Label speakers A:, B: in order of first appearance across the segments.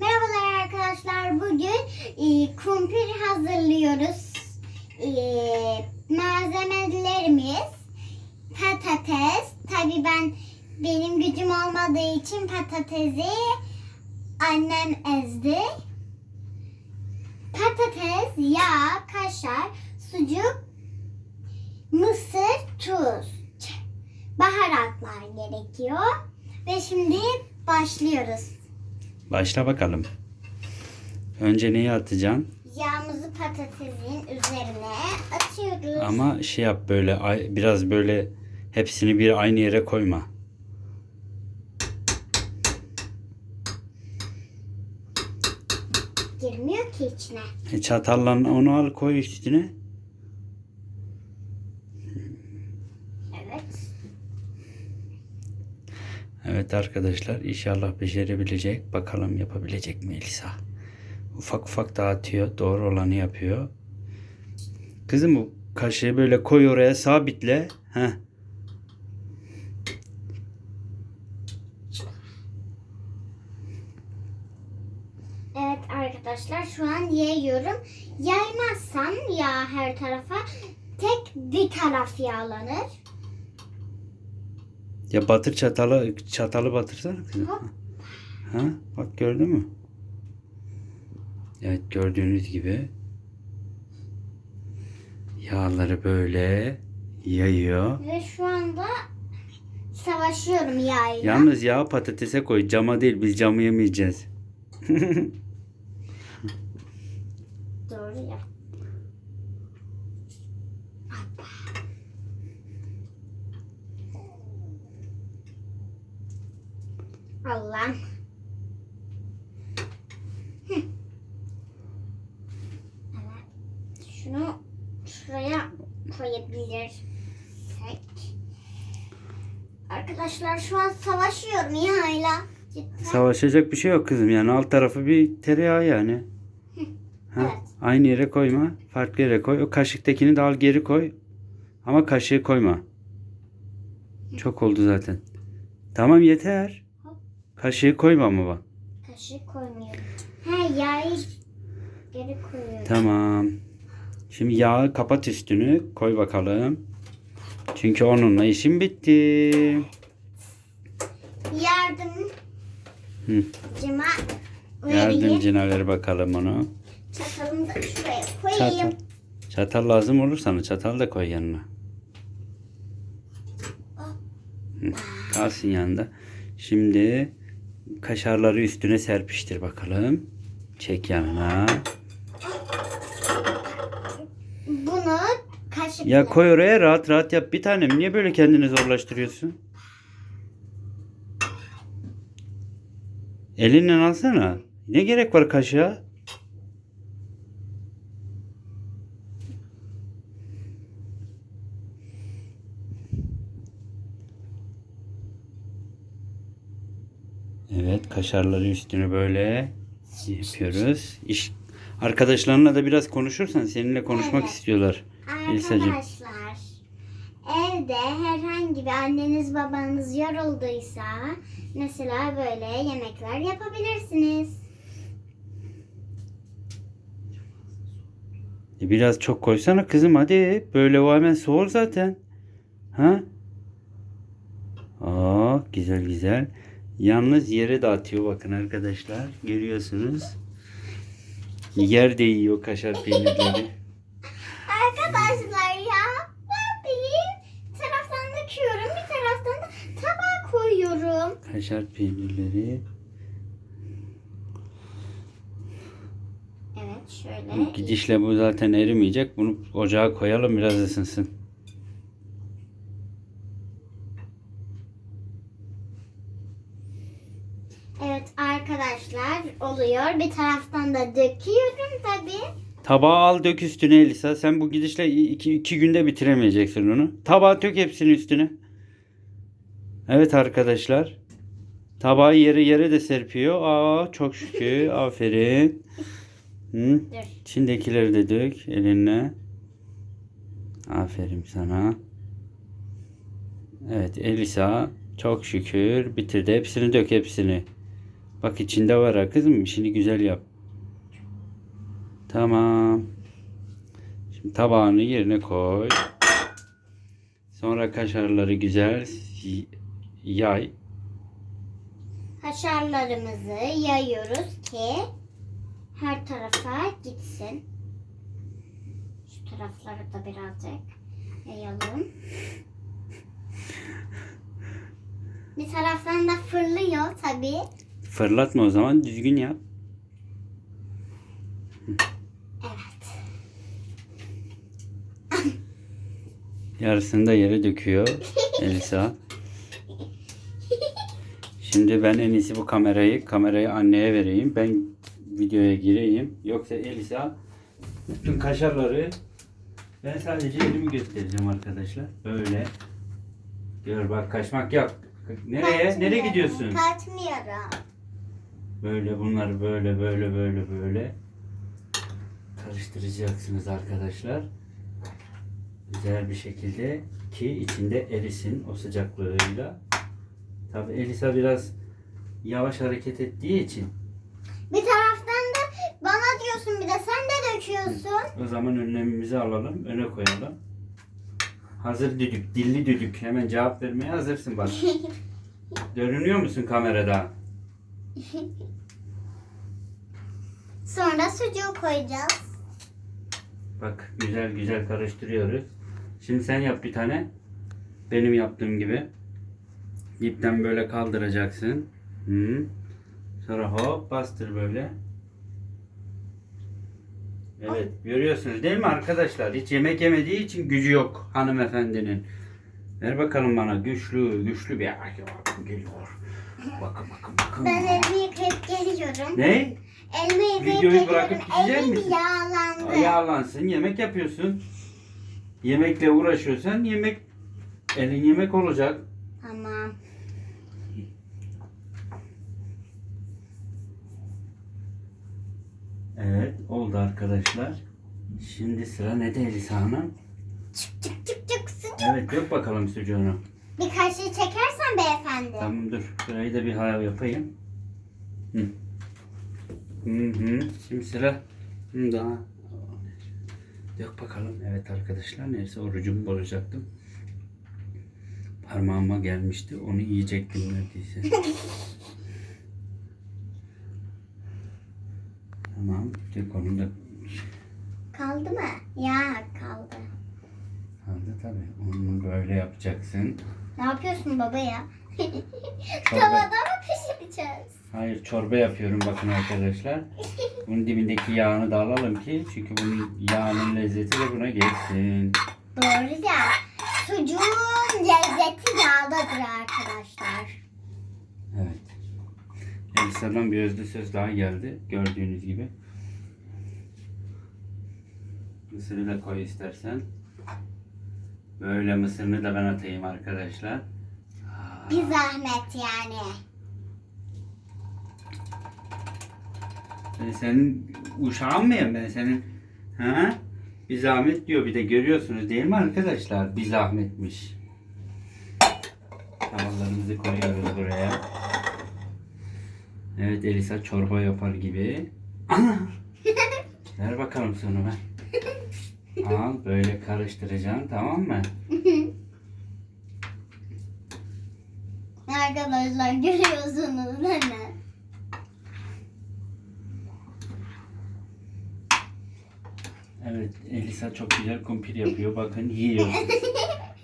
A: Merhabalar arkadaşlar. Bugün e, kumpir hazırlıyoruz. E, malzemelerimiz patates. Tabii ben benim gücüm olmadığı için patatesi annem ezdi. Patates, yağ, kaşar, sucuk, mısır, tuz, baharatlar gerekiyor. Ve şimdi başlıyoruz.
B: Başla bakalım. Önce neyi atacaksın?
A: Yağımızı patatesin üzerine atıyoruz.
B: Ama şey yap böyle biraz böyle hepsini bir aynı yere koyma.
A: Girmiyor ki içine.
B: E, çatalla onu al koy üstüne.
A: Evet.
B: Evet arkadaşlar inşallah becerebilecek. Bakalım yapabilecek mi Elisa? Ufak ufak dağıtıyor. Doğru olanı yapıyor. Kızım bu kaşığı böyle koy oraya sabitle. Heh.
A: Evet arkadaşlar şu an yayıyorum. Yaymazsam yağ her tarafa tek bir taraf yağlanır.
B: Ya batır çatalı çatalı batırsana kızım.
A: Hop.
B: Ha? Bak gördün mü? Evet gördüğünüz gibi yağları böyle yayıyor.
A: Ve şu anda savaşıyorum yağıyla.
B: Yalnız yağı patatese koy. Cama değil. Biz camı yemeyeceğiz.
A: Doğru ya. Allah. Hı. Evet. Şunu şuraya koyabilirsek. Arkadaşlar şu an savaşıyorum yağıyla. Cidden.
B: Savaşacak bir şey yok kızım. Yani alt tarafı bir tereyağı yani. Ha?
A: Evet.
B: Aynı yere koyma. Farklı yere koy. O kaşıktakini de al geri koy. Ama kaşığı koyma. Çok oldu zaten. Tamam yeter. Kaşığı koyma ama bak.
A: Kaşık koymuyorum. He yağı geri koyuyorum.
B: Tamam. Şimdi yağı kapat üstünü. Koy bakalım. Çünkü onunla işim bitti.
A: Yardım.
B: Hı.
A: Cima.
B: Yardımcına ver bakalım onu.
A: Çatalımı da şuraya
B: Çatal.
A: koyayım.
B: Çatal lazım olur sana. Çatal da koy yanına. Kalsın yanında. Şimdi kaşarları üstüne serpiştir bakalım. Çek yanına.
A: Bunu kaşıkla.
B: Ya koy oraya rahat rahat yap bir tanem. Niye böyle kendini zorlaştırıyorsun? Elinle alsana. Ne gerek var kaşığa? Evet kaşarları üstüne böyle yapıyoruz. İş arkadaşlarınla da biraz konuşursan seninle konuşmak
A: Evet.
B: istiyorlar. Elisacığım.
A: Arkadaşlar evde herhangi bir anneniz babanız yorulduysa mesela böyle yemekler yapabilirsiniz.
B: E biraz çok koysana kızım hadi. Böyle o hemen soğur zaten. Ha? Aa, güzel güzel. Yalnız yere dağıtıyor bakın arkadaşlar. Görüyorsunuz. Yer de yiyor kaşar peynirleri.
A: Arkadaşlar ya yapayım? Bir taraftan döküyorum bir taraftan da tabağa koyuyorum.
B: Kaşar peynirleri.
A: Evet şöyle.
B: Gidişle bu zaten erimeyecek. Bunu ocağa koyalım biraz ısınsın.
A: Evet arkadaşlar oluyor. Bir taraftan da döküyorum tabi.
B: Tabağı al dök üstüne Elisa. Sen bu gidişle iki, iki günde bitiremeyeceksin onu. Tabağı dök hepsini üstüne. Evet arkadaşlar. Tabağı yere yere de serpiyor. Aa çok şükür. Aferin. Hı?
A: Dur.
B: İçindekileri de dök elinle. Aferin sana. Evet Elisa çok şükür bitirdi. Hepsini dök hepsini. Bak içinde var ha kızım. İşini güzel yap. Tamam. Şimdi tabağını yerine koy. Sonra kaşarları güzel yay.
A: Haşarlarımızı yayıyoruz ki her tarafa gitsin. Şu tarafları da birazcık yayalım. Bir taraftan da fırlıyor tabii.
B: Fırlatma o zaman düzgün yap.
A: Evet.
B: Yarısını da yere döküyor Elisa. Şimdi ben en iyisi bu kamerayı kamerayı anneye vereyim. Ben videoya gireyim. Yoksa Elisa bütün kaşarları ben sadece elimi göstereceğim arkadaşlar. Böyle. Gör bak kaçmak yok. Nereye? Nereye gidiyorsun?
A: Kaçmıyorum.
B: Böyle bunları böyle böyle böyle böyle karıştıracaksınız arkadaşlar. Güzel bir şekilde ki içinde erisin o sıcaklığıyla. Tabi Elisa biraz yavaş hareket ettiği için
A: Bir taraftan da bana diyorsun bir de sen de döküyorsun.
B: o zaman önlemimizi alalım, öne koyalım. Hazır düdük, dilli düdük. Hemen cevap vermeye hazırsın bak. Görünüyor musun kamerada?
A: Sonra sucuğu koyacağız.
B: Bak güzel güzel karıştırıyoruz. Şimdi sen yap bir tane. Benim yaptığım gibi. İpten böyle kaldıracaksın. Hı. Sonra hop bastır böyle. Evet görüyorsunuz değil mi arkadaşlar? Hiç yemek yemediği için gücü yok hanımefendinin. Ver bakalım bana güçlü güçlü bir erkek geliyor. Bakın bakın bakın.
A: Ben elimi yıkayıp geliyorum.
B: Ne?
A: Elimi yıkayıp
B: Videoyu bırakıp gidecek
A: Elim
B: misin?
A: yağlandı.
B: Yağlansın, yemek yapıyorsun. Yemekle uğraşıyorsan yemek elin yemek olacak.
A: Tamam.
B: Evet, oldu arkadaşlar. Şimdi sıra ne de Elisa Hanım?
A: Çık çık çık.
B: Evet, yok bakalım sucuğunu.
A: Bir kaşığı çekersen beyefendi.
B: Tamam dur, şurayı da bir hayal yapayım. Hı. Hı hı. Şimdi sıra Hı, daha. Yok bakalım. Evet arkadaşlar, neyse orucumu bozacaktım. Parmağıma gelmişti, onu yiyecektim neredeyse. Tamam, tek onu da
A: Kaldı mı? Ya kaldı.
B: Kaldı tabii. Onu böyle yapacaksın.
A: Ne yapıyorsun baba ya? Tavada mı pişireceğiz?
B: Hayır çorba yapıyorum bakın arkadaşlar. Bunun dibindeki yağını da alalım ki çünkü bunun yağının lezzeti de buna geçsin.
A: Doğru ya. Sucuğun lezzeti yağdadır arkadaşlar.
B: Evet. Elisa'dan bir özlü söz daha geldi gördüğünüz gibi. Mısırı da koy istersen. Böyle mısırını da ben atayım arkadaşlar.
A: Bir zahmet yani.
B: Ben senin uşağın mıyım ben senin? Ha? Bir zahmet diyor bir de görüyorsunuz değil mi arkadaşlar? Bir zahmetmiş. Tavalarımızı koyuyoruz buraya. Evet Elisa çorba yapar gibi. Ana! Ver bakalım sonra ben. Al böyle karıştıracaksın tamam mı?
A: Arkadaşlar görüyorsunuz değil mi?
B: Evet Elisa çok güzel kumpir yapıyor. Bakın yiyor.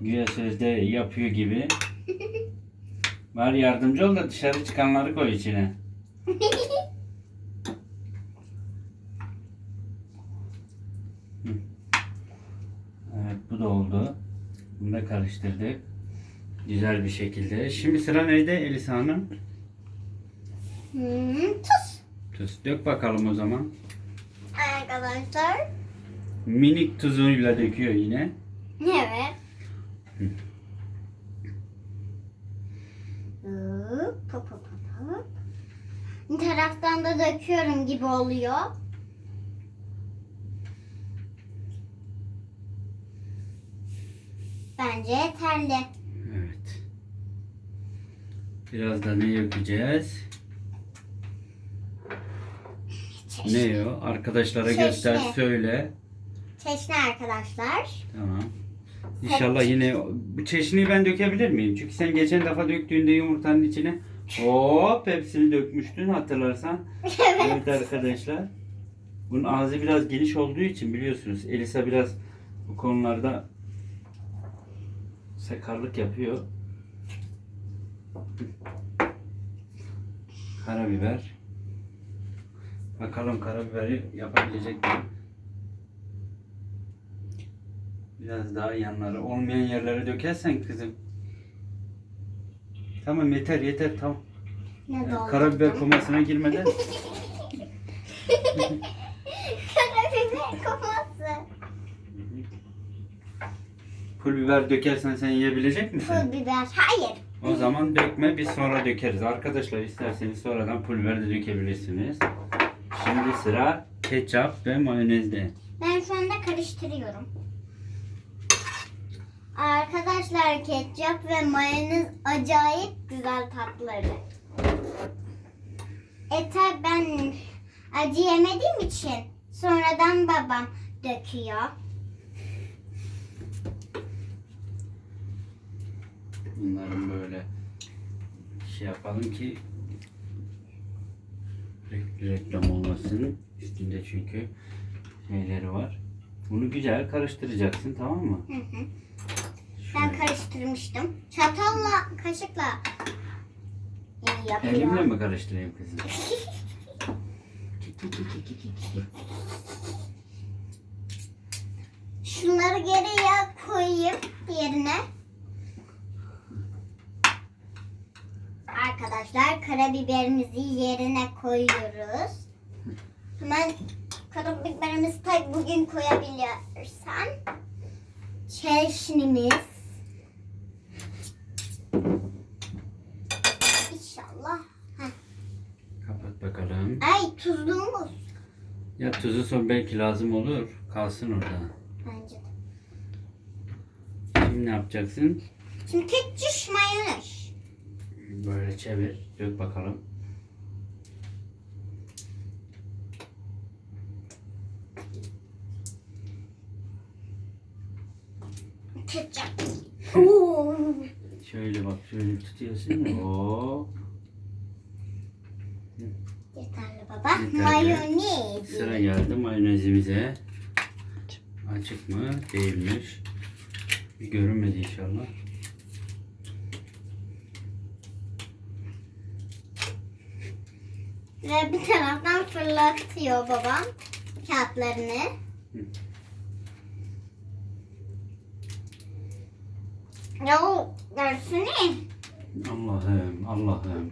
B: Güya sözde yapıyor gibi. Var yardımcı ol da dışarı çıkanları koy içine. Hı. Evet bu da oldu. Karıştırdık. Güzel bir şekilde. Şimdi sıra neydi Elisa Hanım?
A: Hmm, tuz.
B: Tuz dök bakalım o zaman.
A: Arkadaşlar.
B: Minik tuzuyla döküyor yine.
A: Evet. Hop, hop, hop, taraftan da döküyorum gibi oluyor. Bence yeterli.
B: Evet. Biraz da ne yapacağız?
A: Çeşni.
B: Ne o? Arkadaşlara
A: Çeşni.
B: göster, söyle.
A: Çeşni arkadaşlar.
B: Tamam. İnşallah yine bu çeşniyi ben dökebilir miyim? Çünkü sen geçen defa döktüğünde yumurtanın içine hop hepsini dökmüştün hatırlarsan. Evet arkadaşlar. Bunun ağzı biraz geniş olduğu için biliyorsunuz Elisa biraz bu konularda sakarlık yapıyor. Karabiber. Bakalım karabiberi yapabilecek mi? Biraz daha yanları olmayan yerlere dökersen kızım. Tamam yeter yeter tamam.
A: Ne
B: Yani karabiber komasına girmeden
A: Karabiber koması.
B: Pul biber dökersen sen yiyebilecek misin?
A: Pul biber. Hayır.
B: O zaman dökme biz sonra dökeriz. Arkadaşlar isterseniz sonradan pul biber de dökebilirsiniz. Şimdi sıra ketçap ve mayonezde.
A: Ben şu anda karıştırıyorum. Arkadaşlar ketçap ve mayonez acayip güzel tatları. E tabi ben acı yemediğim için sonradan babam döküyor.
B: Bunların böyle şey yapalım ki re- reklam olmasın. Üstünde çünkü şeyleri var. Bunu güzel karıştıracaksın tamam mı?
A: Hı hı. Ben karıştırmıştım. Çatalla, kaşıkla yapıyor.
B: Elimle mi karıştırayım kızım?
A: Şunları geriye koyayım yerine. Arkadaşlar karabiberimizi yerine koyuyoruz. Hemen karabiberimizi tabi bugün koyabilirsen. Çeşnimiz. İnşallah. Heh.
B: Kapat bakalım.
A: Ay tuzluğumuz.
B: Ya tuzu son belki lazım olur. Kalsın orada.
A: Bence de.
B: Şimdi ne yapacaksın?
A: Şimdi tek mayonez.
B: Çevir. Dök bakalım.
A: Oo.
B: Şöyle bak şöyle tutuyorsun. Oo.
A: Yeterli baba.
B: Yeterli.
A: Mayonez.
B: Sıra geldi mayonezimize. Açık mı? Değilmiş. Bir görünmedi inşallah.
A: Ve bir taraftan fırlatıyor babam kağıtlarını. Ya o dersini.
B: Allah'ım, Allah'ım.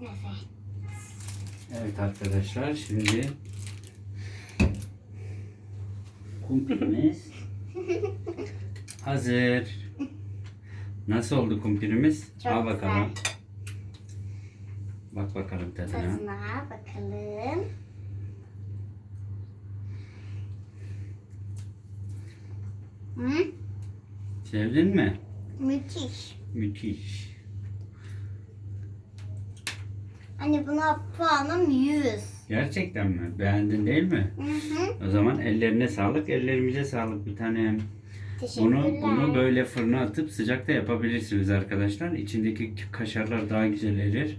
A: Evet.
B: Evet arkadaşlar şimdi kumpirimiz hazır. Nasıl oldu kumpirimiz?
A: Çok
B: Al bakalım.
A: güzel.
B: Bak bakalım tadına.
A: Tadına bakalım. Hı?
B: Sevdin mi?
A: Müthiş.
B: Müthiş.
A: Hani buna puanım 100.
B: Gerçekten mi? Beğendin değil mi?
A: Hı hı.
B: O zaman ellerine sağlık, ellerimize sağlık bir tanem. Bunu, bunu böyle fırına atıp sıcakta yapabilirsiniz arkadaşlar. İçindeki kaşarlar daha güzel erir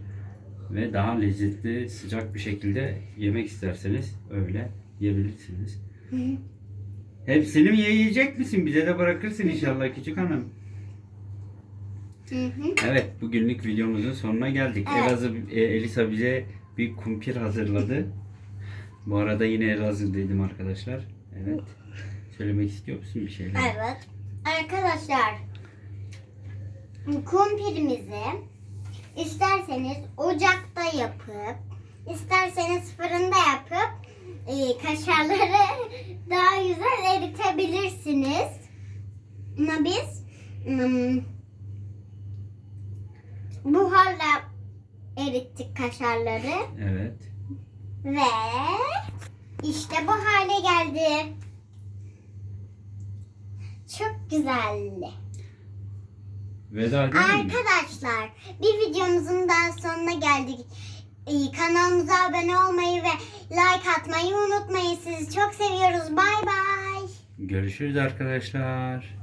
B: ve daha lezzetli sıcak bir şekilde yemek isterseniz öyle yiyebilirsiniz.
A: Hı hı.
B: Hepsini mi yiyecek misin? Bize de bırakırsın inşallah küçük hanım.
A: Hı hı.
B: Evet bugünlük videomuzun sonuna geldik.
A: Evet.
B: Elazığ, e, Elisa bize bir kumpir hazırladı. Bu arada yine Elazığ dedim arkadaşlar. Evet. Söylemek istiyor musun bir şeyler?
A: Evet. Arkadaşlar kumpirimizi isterseniz ocakta yapıp isterseniz fırında yapıp e, kaşarları daha güzel eritebilirsiniz. Ama biz buharla erittik kaşarları
B: Evet.
A: ve işte bu hale geldi. Çok güzeldi.
B: Veda?
A: Arkadaşlar bir videomuzun daha sonuna geldik. Ee, Kanalımıza abone olmayı ve like atmayı unutmayın. Sizi çok seviyoruz. Bay bay.
B: Görüşürüz arkadaşlar.